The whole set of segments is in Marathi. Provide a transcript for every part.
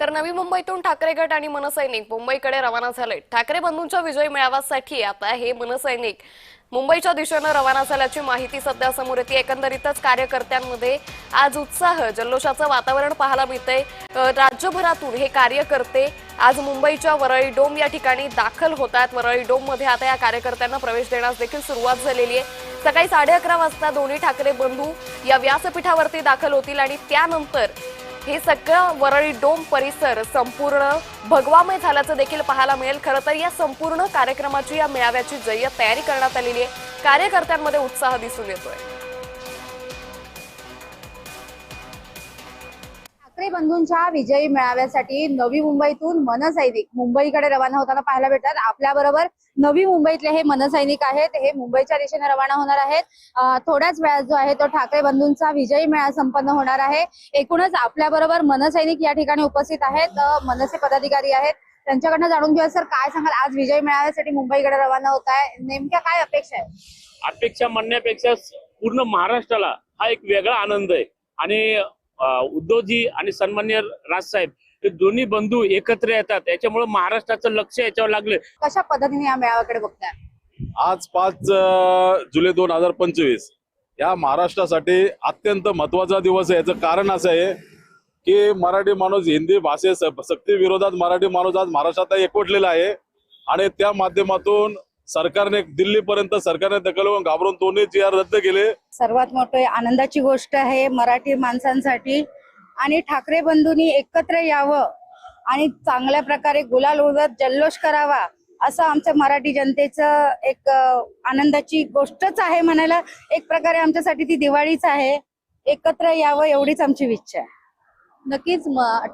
तर नवी मुंबईतून ठाकरे गट आणि मनसैनिक मुंबईकडे रवाना झाले. ठाकरे बंधूंच्या विजय मेळाव्यासाठी आता हे मनसैनिक मुंबईच्या दिशेनं रवाना झाल्याची माहिती सध्या समोर येते. एकंदरीतच कार्यकर्त्यांमध्ये आज उत्साह जल्लोषाचं वातावरण पाहायला मिळतंय. राज्यभरातून हे कार्यकर्ते आज मुंबईच्या वरळी डोम या ठिकाणी दाखल होत आहेत वरळी डोममध्ये आता या कार्यकर्त्यांना प्रवेश देण्यास देखील सुरुवात झालेली आहे. सकाळी साडे अकरा वाजता दोन्ही ठाकरे बंधू या व्यासपीठावरती दाखल होतील आणि त्यानंतर हे सगळं वरळी डोम परिसर संपूर्ण भगवामय झाल्याचं देखील पाहायला मिळेल. खरं तर या संपूर्ण कार्यक्रमाची या मेळाव्याची जय्यत तयारी करण्यात आलेली आहे. कार्यकर्त्यांमध्ये उत्साह दिसून येतोय. ठाकरे बंधूंच्या विजयी मेळाव्यासाठी नवी मुंबईतून मनसैनिक. मुंबईकडे रवाना होताना पाहायला भेटतात आपल्या बरोबर नवी मुंबईतले हे मनसैनिक आहेत. हे मुंबईच्या दिशेने रवाना होणार आहेत. थोड्याच वेळात जो आहे तो ठाकरे बंधूंचा विजयी मेळा संपन्न होणार आहे. एकूणच आपल्या बरोबर मनसैनिक या ठिकाणी उपस्थित आहेत. मनसे पदाधिकारी आहेत. त्यांच्याकडनं जाणून घेऊया सर काय सांगाल? आज विजय मेळाव्यासाठी मुंबईकडे रवाना होत आहे. नेमक्या काय अपेक्षा आहे? अपेक्षा म्हणण्यापेक्षा पूर्ण महाराष्ट्राला हा एक वेगळा आनंद आहे. आणि उद्धवजी आणि सन्मान्य राजसाहेब हे दोन्ही बंधू एकत्र येतात. याच्यामुळे महाराष्ट्राचं लक्ष याच्यावर लागलं. कशा पद्धतीने या मेळाव्याकडे बघताय? आज पाच जुलै दोन हजार पंचवीस या महाराष्ट्रासाठी अत्यंत महत्त्वाचा दिवस आहे. याचं कारण असं आहे की मराठी माणूस हिंदी भाषे सक्ती विरोधात मराठी माणूस आज महाराष्ट्रात एकवटलेला आहे. आणि त्या माध्यमातून सरकारने दिल्लीपर्यंत सरकारने दखल होऊन घाबरून दोन्ही जी आर रद्द केले. सर्वात मोठी आनंदाची गोष्ट आहे मराठी माणसांसाठी. आणि ठाकरे बंधूंनी एकत्र यावं आणि चांगल्या प्रकारे गुलाल उडवत जल्लोष करावा असं आमच्या मराठी जनतेचं एक आनंदाची गोष्टच आहे म्हणायला एक प्रकारे आमच्यासाठी ती दिवाळीच आहे. एकत्र यावं एवढीच आमची इच्छा आहे. नक्कीच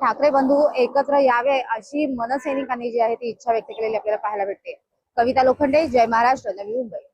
ठाकरे बंधू एकत्र यावे अशी मनसैनिकांनी जी आहे ती इच्छा व्यक्त केलेली आपल्याला पाहायला भेटते. કવિતા લોખંડે જય મહારાષ્ટ્ર નવી મુંબઈ